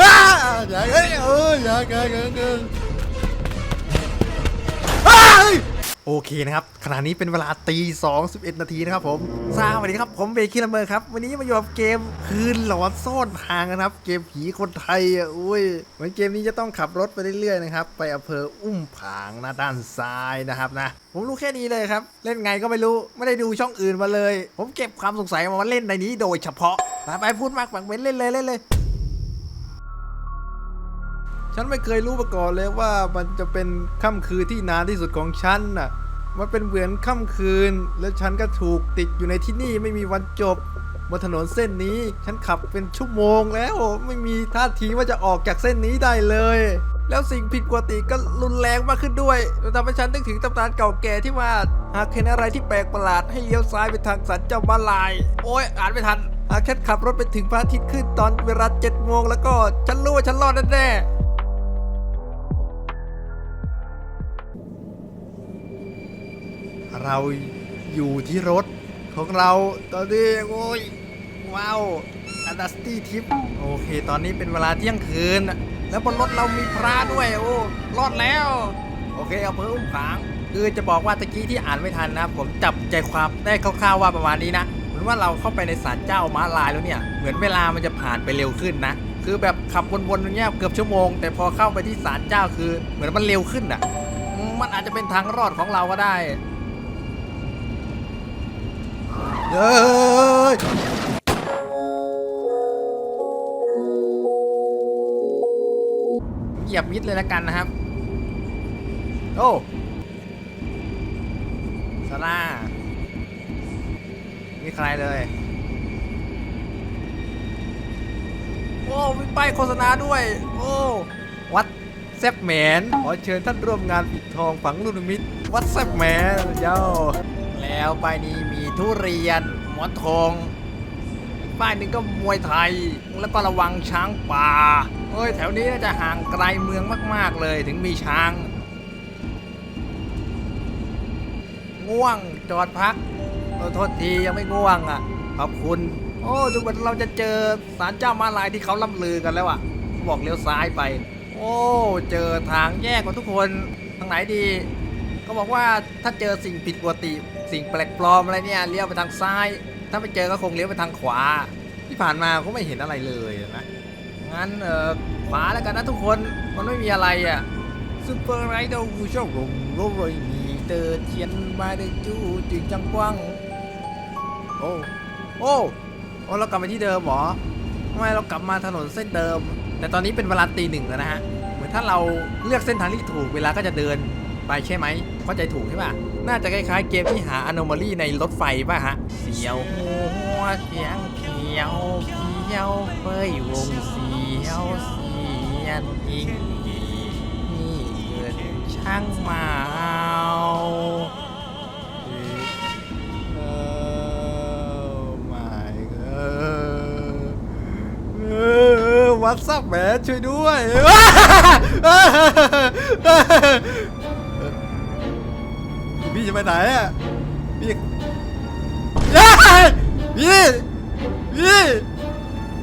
อ้าอย่าเอ้ โอเคนะครับขณะนี้เป็นเวลาตีสองสิบเอ็ดนาทีนะครับผมสวัสดีครับผมเบคิลเมอร์ครับ วันนี้มาอยู่กับเกมคืนหลอนซ่อนทางนะครับ เกมผีคนไทยอะอุ้ยเหมือนเกมนี้จะต้องขับรถไปเรื่อยๆนะครับ ไปอำเภออุ้มผางนะด้านซ้ายนะครับนะ ผมรู้แค่นี้เลยครับ เล่นไงก็ไม่รู้ไม่ได้ดูช่องอื่นมาเลย ผมเก็บความสงสัยมาว่าเล่นในนี้โดยเฉพาะไปพูดมากฝังเว้นเล่นเลยเล่นเลย ฉันไม่เคยรู้มาก่อนเลยว่ามันจะเป็นค่ำคืนที่นานที่สุดของฉันน่ะ มันเป็นเหมือนค่ำคืน แล้วฉันก็ถูกติดอยู่ในที่นี่ไม่มีวันจบบนถนนเส้นนี้ ฉันขับเป็นชั่วโมงแล้วไม่มีท่าทีว่าจะออกจากเส้นนี้ได้เลย แล้วสิ่งผิดปกติก็รุนแรงมากขึ้นด้วยทำให้ฉันนึกถึงตำนานเก่าแก่ที่ว่า หากเห็นอะไรที่แปลกประหลาดให้เลี้ยวซ้ายไปทางสันเจ้ามาลาย โอ้ยอ่านไม่ทันหากฉันขับรถไปถึงพระอาทิตย์ขึ้นตอนเวลาเจ็ดโมงแล้วก็ฉันรู้ว่าฉันรอดแน่ๆ เราอยู่ที่รถของเราตอนนี้โอ้ยว้าวอันดัสตี้ทิปโอเค ตอนนี้เป็นเวลาเที่ยงคืน แล้วบนรถเรามีพระด้วยโอ้รอดแล้ว โอเคเอาเพิ่มผางคือจะบอกว่าตะกี้ที่อ่านไม่ทันนะ ผมจับใจความได้คร่าวๆว่าประมาณนี้นะเหมือนว่าเราเข้าไปในศาลเจ้าม้าลายแล้วเนี่ย เหมือนเวลามันจะผ่านไปเร็วขึ้นนะคือแบบขับวนๆอย่างเงี้ยเกือบชั่วโมง แต่พอเข้าไปที่ศาลเจ้าคือ เหมือนมันเร็วขึ้นอะ มันอาจจะเป็นทางรอดของเราก็ได้ เฮ้ยเหยียบมิดเลยแล้วกันนะครับ โอ้ซาร่ามีใครเลย โอ้มีป้ายโฆษณาด้วย โอ้วัดแซบแมนขอเชิญท่านร่วมงานปิดทองฝังลูกนิมิตวัดแซบแมนเจ้า แล้วป้ายนี้มี ทุเรียน หมอนทองอีกป้ายหนึ่งก็มวยไทย แล้วก็ระวังช้างป่าเฮ้ยแถวนี้น่าจะห่างไกลเมืองมาก ๆ เลยถึงมีช้าง ง่วงจอดพักโทษทียังไม่ง่วงอะขอบคุณ โอ้ดูเหมือนเราจะเจอศาลเจ้ามาลายที่เขาล่ำลือกันแล้วอะ บอกเลี้ยวซ้ายไป โอ้เจอทางแยกกว่าทุกคนทางไหนดีก็บอกว่าถ้าเจอสิ่งผิดปกติ สิ่งแปลกปลอมอะไรเนี่ยเลี้ยวไปทางซ้าย ถ้าไม่เจอก็คงเลี้ยวไปทางขวา ที่ผ่านมาก็ไม่เห็นอะไรเลยนะงั้นเออขวาแล้วกันนะทุกคนมันไม่มีอะไรอะซูเปอร์ไรเดอร์วูชอบลงโรยมีเตอร์เทียนมาได้จูจึงจังกว้างโอ้โอ้โอ้เรากลับมาที่เดิมเหรอทำไมเรากลับมาถนนเส้นเดิม แต่ตอนนี้เป็นเวลาตีหนึ่งแล้วนะฮะเหมือนถ้าเราเลือกเส้นทางที่ถูกเวลาก็จะเดินไปใช่ไหมเข้าใจถูกใช่ป่ะ น่าจะคล้ายๆเกมที่หา anomaly ในรถไฟป่ะฮะเสียวหัวเสียงเพียวเพียวเฟยวงเสียวเสียนอิงนี่เกิดช่างเมาเออ my god เออวัดซับแหมช่วยด้วย พี่จะไปไหนอะพี่เย้พี่พี่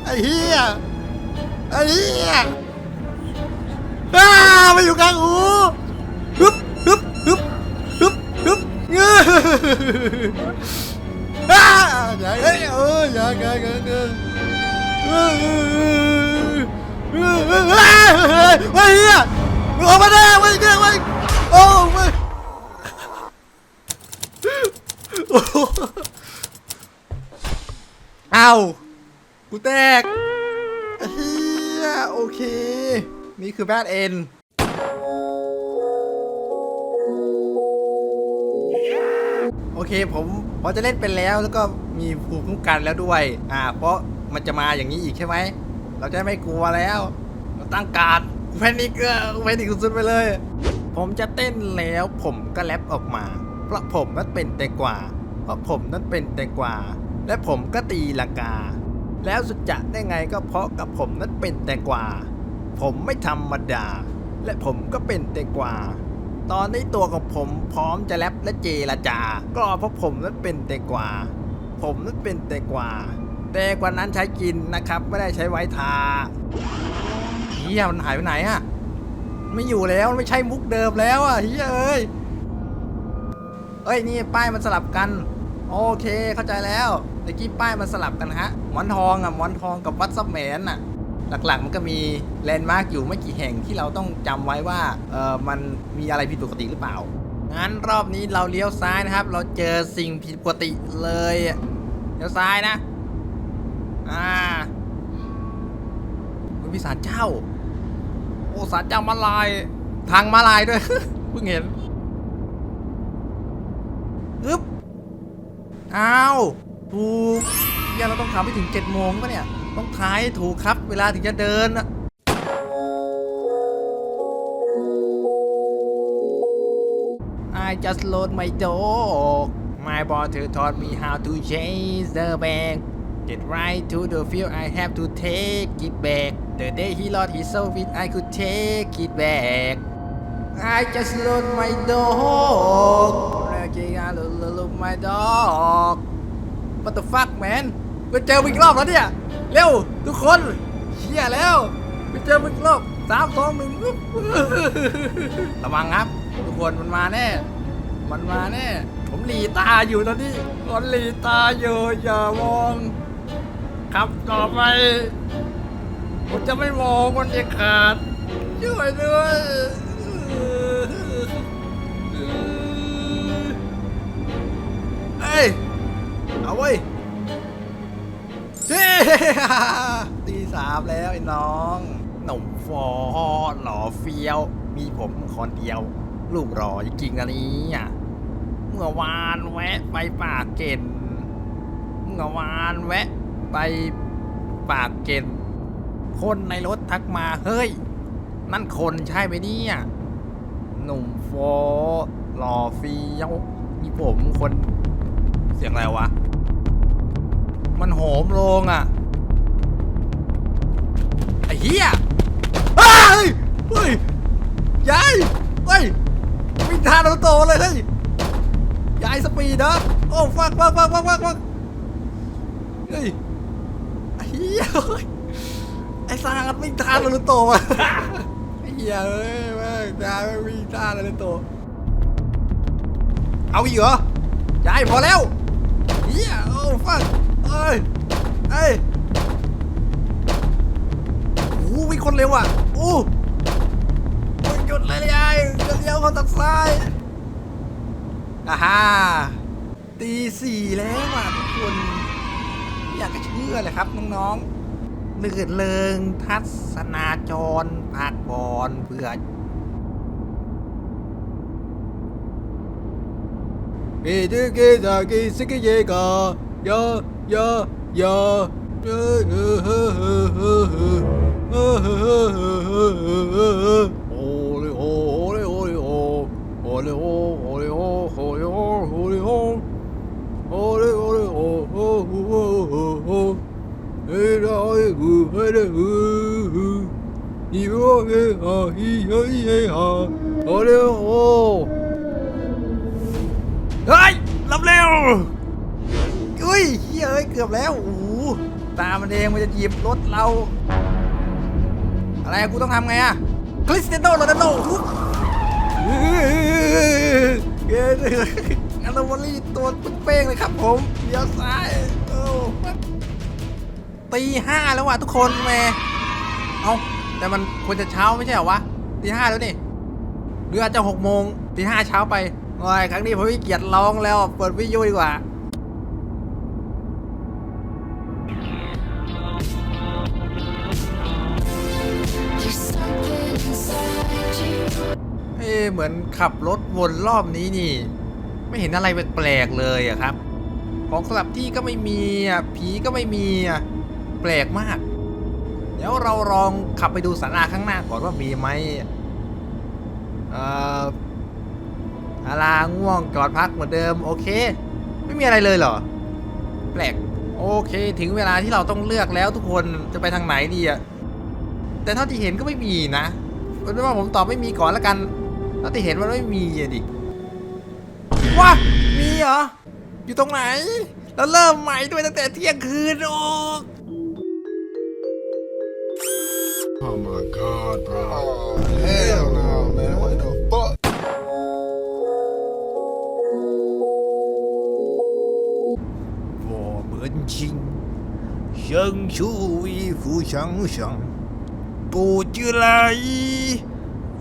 ไอ้เหี้ยไอ้เหี้ยอ้ามาอยู่กลางหูฮึบฮึบฮึบฮึบฮึบเงื้ออ้าอย่าเอ้ยเอออย่าอย่าอย่าอย่าเฮ้ยเฮ้ยเฮ้ยเฮ้ยเฮ้ยเฮียมึงออกมาได้เว้ยเนี่ยเว้ยโอ้เว้ยโอ้โห เอา กูแตกเฮียโอเค นี่คือแบทเอ็นโอเคผมพอจะเล่นเป็นแล้วแล้วก็มีภูมิคุ้มกันแล้วด้วย อ่า เพราะมันจะมาอย่างนี้อีกใช่ไหม เราจะไม่กลัวแล้ว เราตั้งการดแพนิกเออแพนิกสุดไปเลย ผมจะเต้นแล้วผมก็แรปออกมา เพราะผมนั้นเป็นแต่กว่า เพราะผมนั้นเป็นแต่กว่าและผมก็ตีลังกา แล้วสุดจะได้ไงก็เพราะกับผมนั้นเป็นแต่กว่าผมไม่ธรรมดา และผมก็เป็นแต่กว่าตอนนี้ตัวของผมพร้อมจะแรปและเจรจา ก็เพราะผมนั้นเป็นแต่กว่าผมนั้นเป็นแต่กว่าแต่กว่านั้นใช้กินนะครับ ไม่ได้ใช้ไว้ทาเฮียมันหายไปไหนอะไม่อยู่แล้วไม่ใช่มุกเดิมแล้วอะเฮียเอ้ย เอ้ยนี่ป้ายมันสลับกัน โอเคเข้าใจแล้วตะกี้ป้ายมันสลับกันฮะหมอนทองอะหมอนทองกับวัดซับแมนอะหลักๆมันก็มีแลนด์มาร์กอยู่ไม่กี่แห่งที่เราต้องจำไว้ว่าเออมันมีอะไรผิดปกติหรือเปล่างั้นรอบนี้เราเลี้ยวซ้ายนะครับ เราเจอสิ่งผิดปกติเลยเลี้ยวซ้ายนะอ่าคุณพิสารเจ้า โอ้สารเจ้ามาลาย ทางมาลายด้วยเพิ่งเห็นอึ๊บ อ้าวถูกเนี่ยเราต้องทำให้ถึง7จ็ดโมงปะเนี่ย ต้องทายถูกครับ เวลาถึงจะเดินอะ I just load my dog. My boss taught me how to change the bank. Get right to the field, I have to take it back. The day he lost his soul, it I could take it back. I just load my dog. Looking at look my dog. What the fuck man ไปเจอมึงอีกรอบแล้วเนี่ยเร็วทุกคนเชี่ยแล้วไปเจอมึงอีกรอบสามสองหนึ่งระวังครับ ทุกคนมันมาแน่ มันมาแน่ ผมหลีตาอยู่ตอนนี้คนหลีตาอยู่อย่ามองครับต่อไปผมจะไม่มองมันเด็ดขาดช่วยด้วย ย เอาเว้ยตีสามแล้วไอ้น้องหนุ่มฟอหล่อเฟี้ยว มีผมคนเดียว รูปหล่อจริงๆอันนี้อะเมื่อวานแวะไปปากเกร็นเมื่อวานแวะไปปากเกร็นคนในรถทักมาเฮ้ย นั่นคนใช่ไหมเนี่ยหนุ่มฟอหล่อเฟี้ยว มีผมคน สียงอะไรวะ มันโหมโรงอะ ไอ้เหี้ยเฮ้ย เฮ้ยยายเฮ้ยวิ่งทานโตๆเลยเฮ้ยยายสปีดนะโอ้ฟักฟักฟักฟักฟักฟักเฮ้ยไอ้เหี้ยเฮ้ยไอ้สางัดวิ่งทานโตๆอะไอ้เหี้ยเอ้ยแม่งยายไม่งวิ่งทานโตๆเอาอีกเหรอยายพอแล้ว เฮียโอ้ฟังเอ้ยเอ้ยโอ้วิ่งคนเร็วอะโอ้โอ้ยหยุดเลยยายจะเลี้ยวเขาตัดซ้ายอ่าฮ่าตีสี่แล้วอะทุกคนอยากจะเชื่อเลยครับน้องๆเลื่อนเลิงทัศนาจรพักบอลเพื่อ 기득기자기스키예가야야야 오레오 오레오레오. 오레오 오레오 오레오 오레오. 오레오레오 오오오오. 에라이구 에레우 이거게 아이야이야 오레오 เฮ้ยรับเร็วอุ้ยเฮ้ยเอ้ยเกือบแล้วโอ้โหตามันเองมันจะหยิบรถเรา อะไรอะกูต้องทำไงอะคริสเตียโนโรนัลโดอุ๊บเฮ้ยอันโนวอลี่ตัวเป้งๆเลยครับผมเลี้ยวซ้ายโอ้ตีห้าแล้วว่ะทุกคนแหม่เอาแต่มันควรจะเช้าไม่ใช่เหรอวะตีห้าแล้วนี่หรืออาจจะหกโมงตีห้าเช้าไป โอ้ยครั้งนี้ผมขี้เกียจร้องแล้ว เปิดวิทยุดีกว่าเอ๊เหมือนขับรถวนรอบนี้นี่ ไม่เห็นอะไรแปลกๆเลยอะครับ ของสลับที่ก็ไม่มีอะผีก็ไม่มีอะแปลกมาก เดี๋ยวเราลองขับไปดูสาราข้างหน้าก่อนว่ามีไหมเอ่อ ศาลาง่วงจอดพักเหมือนเดิม โอเค ไม่มีอะไรเลยเหรอ แปลก โอเค ถึงเวลาที่เราต้องเลือกแล้วทุกคนจะไปทางไหนดีอะแต่เท่าที่เห็นก็ไม่มีนะเป็นว่าผมตอบไม่มีก่อนล้วกันเท่าที่เห็นมันไม่มีอะดิว้ามีเหรอ อยู่ตรงไหนเราแล้วเริ่มใหม่ด้วยตั้งแต่เที่ยงคืนโอ้ Oh my god, bro. Oh, hell no, 我们亲相处一互相想，不知来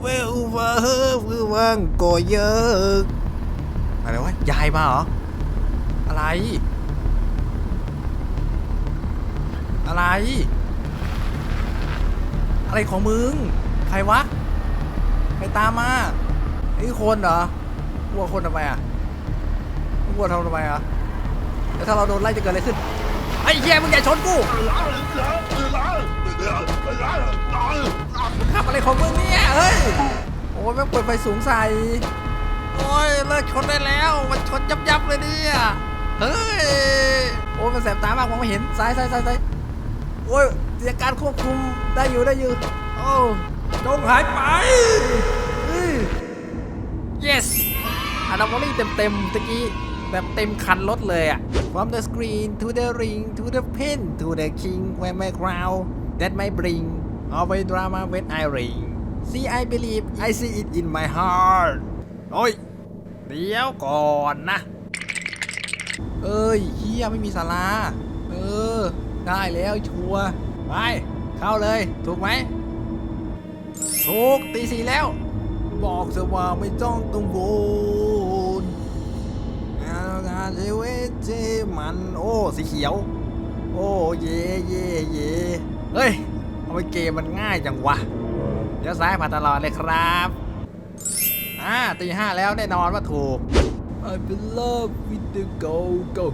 为无法和不忘过เยอะอะไรวะยายมาเหรอ อะไร อะไร อะไรของมึง ใครวะ ใครตามมานี่คนเหรอกลัวคนทำไมอ่ะกลัวทำทำไมอ่ะ แล้วถ้าเราโดนไล่จะเกิดอะไรขึ้น ไอ้เหี้ยมึงอย่าชนกูขับอะไรของมึงเนี่ย เฮ้ย โอ้ยแม่งเปิดไฟสูงใส่โอ้ยเลิกชนได้แล้ว มันชนยับยับเลยเนี่ย เฮ้ย โอ้ยมันแสบตามากมองไม่เห็น ซ้ายซ้ายซ้ายซ้ายโอ้ยเสียการควบคุมได้อยู่ได้อยู่โอ้จงหายไปเฮ้ย yes อะดามอรี่เต็มๆตะกี้ แบบเต็มคันรถเลยอะ From the screen to the ring to the pen to the king where my crown that my bring always drama when I ring See I believe I see it in my heart โอ้ย เดี๋ยวก่อนนะ เอ้ยเฮียไม่มีสาราเออ ได้แล้วชัวร์ไป เข้าเลย ถูกไหมถูกตีสี่แล้ว บอกเธอว่าไม่ต้องกังวล โอ้ สีเขียว โอ้เย่เย่เย่เฮ้ยทำไมเกมมันง่ายจังวะ เดี๋ยวซ้ายผ่านตลอดเลยครับอ่าตีห้าแล้วแน่นอนว่าถูก I'm in love with the go go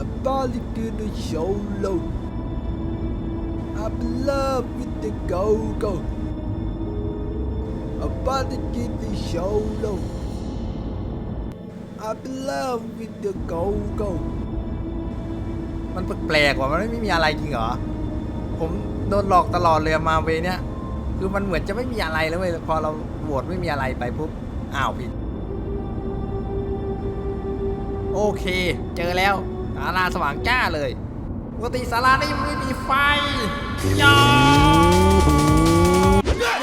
I body to the show low I'm in love with the go go I body to the show low I love with the go go มันแปลกๆว่ะมันไม่มีอะไรจริงเหรอ ผมโดนหลอกตลอดเลยอะมาเวเนี่ย คือมันเหมือนจะไม่มีอะไรแล้วเว้ยพอเราโหวตไม่มีอะไรไปปุ๊บ อ้าวผิด โอเค เจอแล้วศาลาสว่างจ้าเลยปกติศาลานี่ยังไม่มีไฟยอ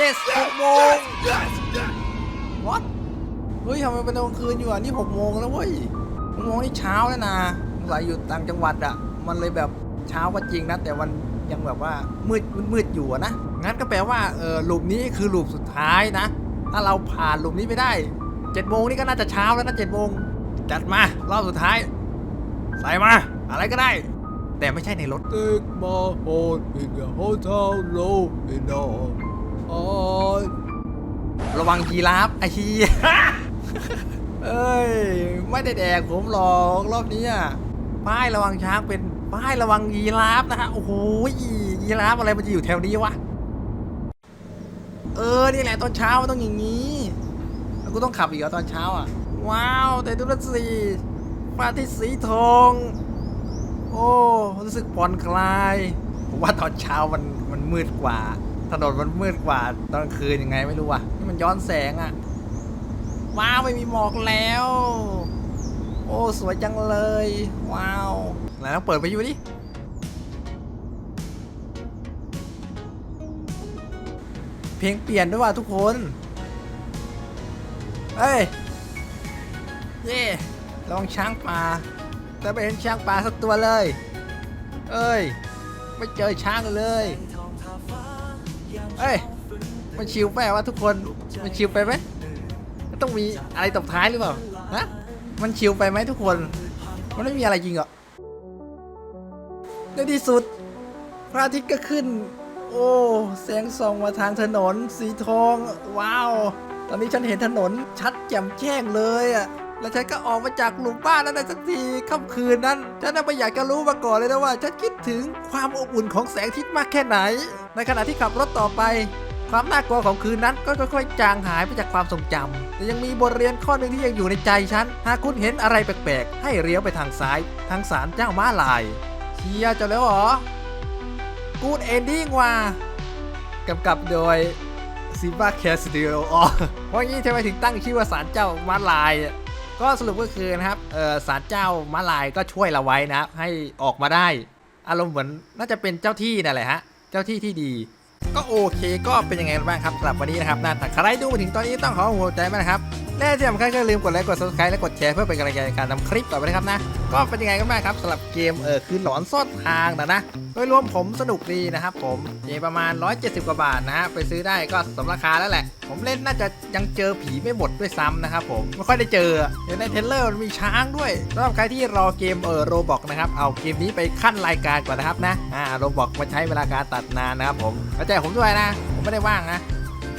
yes หกโมง what เฮ้ยทำไมเป็นตอนกลางคืนอยู่อะนี่หกโมงแล้วเว้ยหกโมงนี่เช้าแล้วนะสงสัยอยู่ต่างจังหวัดอะ มันเลยแบบเช้าก็จริงนะแต่มันยังแบบว่ามืดมืดๆอยู่อะนะงั้นก็แปลว่าเออลูปนี้คือลูปสุดท้ายนะ ถ้าเราผ่านลูปนี้ไปได้เจ็ดโมงนี่ก็น่าจะเช้าแล้วนะเจ็ดโมงจัดมารอบสุดท้าย ใส่มา อะไรก็ได้ แต่ไม่ใช่ในรถ Take my heart in the hotel low in the ระวังยีราฟไอ้เฮีย เอ้ย ไม่ได้แดกผมหรอกรอบนี้อะป้ายระวังช้างเป็นป้ายระวังยีราฟนะฮะโอ้โหยีราฟอะไรมันจะอยู่แถวนี้วะ เออ นี่แหละตอนเช้ามันต้องอย่างนี้แล้วกูต้องขับอีกเหรอตอนเช้าอะ ว้าว แต่ดูนั่นสิฟ้าที่สีทอง โอ้รู้สึกผ่อนคลายผมว่าตอนเช้ามันมันมืดกว่า ถนนมันมืดกว่า ตอนคืนยังไงไม่รู้ว่ะนี่มันย้อนแสงอะ ว้าวไม่มีหมอกแล้ว โอ้สวยจังเลย ว้าวไหนลองเปิดไปอยู่ดิเพลงเปลี่ยนด้วยว่ะทุกคนเฮ้ยเย่ลองช้างป่าแต่ไม่เห็นช้างป่าสักตัวเลย เอ้ย ไม่เจอช้างเลยเอ้ยมันชิวไปวะทุกคน มันชิวไปไหม ต้องมีอะไรตบท้ายหรือเปล่าฮะมันชิวไปไหมทุกคน มันไม่มีอะไรจริงเหรอในที่สุด พระอาทิตย์ก็ขึ้น โอ้แสงส่องมาทางถนน สีทอง ว้าว ตอนนี้ฉันเห็นถนนชัดแจ่มแจ้งเลยอะแล้วฉันก็ออกมาจากหลุมบ้านนั้นสักทีค่ำคืนนั้น ฉันน่ะไม่อยากจะรู้มาก่อนเลยนะว่า ฉันคิดถึงความอบอุ่นของแสงอาทิตย์มากแค่ไหน ในขณะที่ขับรถต่อไป ความน่ากลัวของคืนนั้นก็ค่อยๆ จางหายไปจากความทรงจำแต่ยังมีบทเรียนข้อหนึ่งที่ยังอยู่ในใจฉัน หากคุณเห็นอะไรแปลกๆ ให้เลี้ยวไปทางซ้าย ทางศาลเจ้าม้าลาย เชียจะแล้วเหรอ กูดเอนดิ้งว่ะกำกับโดยซิบ้าแคสติโออ๋อเพราะงี้ทำไมถึงตั้งชื่อว่าศาลเจ้าม้าลายอะก็สรุปก็คือนะครับเออศาลเจ้าม้าลายก็ช่วยเราไว้นะครับให้ออกมาได้ อารมณ์เหมือนน่าจะเป็นเจ้าที่นั่นแหละฮะ เจ้าที่ที่ดี ก็โอเค ก็เป็นยังไงบ้างครับสำหรับวันนี้นะครับนะถ้าใครดูมาถึงตอนนี้ต้องขอหัวใจมากนะครับ และที่สำคัญก็ลืมกดไลค์กด subscribe และกดแชร์เพื่อเป็นกำลังใจในการทำคลิปต่อไปนะครับนะ ก็เป็นยังไงกันบ้างครับสำหรับเกมเออคือหลอนซ่อนทางนะนะ โดยรวมผมสนุกดีนะครับผมเกมประมาณ 170 กว่าบาทนะฮะไปซื้อได้ก็สมราคาแล้วแหละ ผมเล่นน่าจะยังเจอผีไม่หมดด้วยซ้ำนะครับผมไม่ค่อยได้เจอเดี๋ยวในเทเลอร์มันมีช้างด้วยสำหรับใครที่รอเกมเออโรบอกนะครับเอาเกมนี้ไปขั้นรายการก่อนนะครับนะอ่าโรบอกมันใช้เวลาการตัดนานนะครับผมเข้าใจผมด้วยนะ ผมไม่ได้ว่างนะ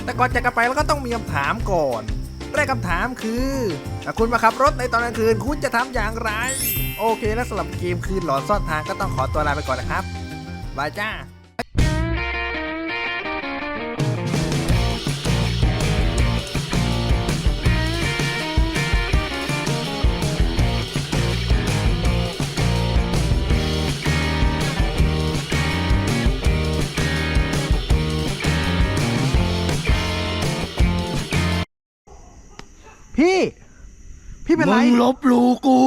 แต่ก่อนจะกลับไปเราก็ต้องมีคำถามก่อน แรกคำถามคือถ้าคุณมาขับรถในตอนกลางคืนคุณจะทำอย่างไร โอเค และสำหรับเกมคืนหลอนซ่อนทางก็ต้องขอตัวลาไปก่อนนะครับบายจ้า พี่ พี่เป็นไร มึงลบหลู่กู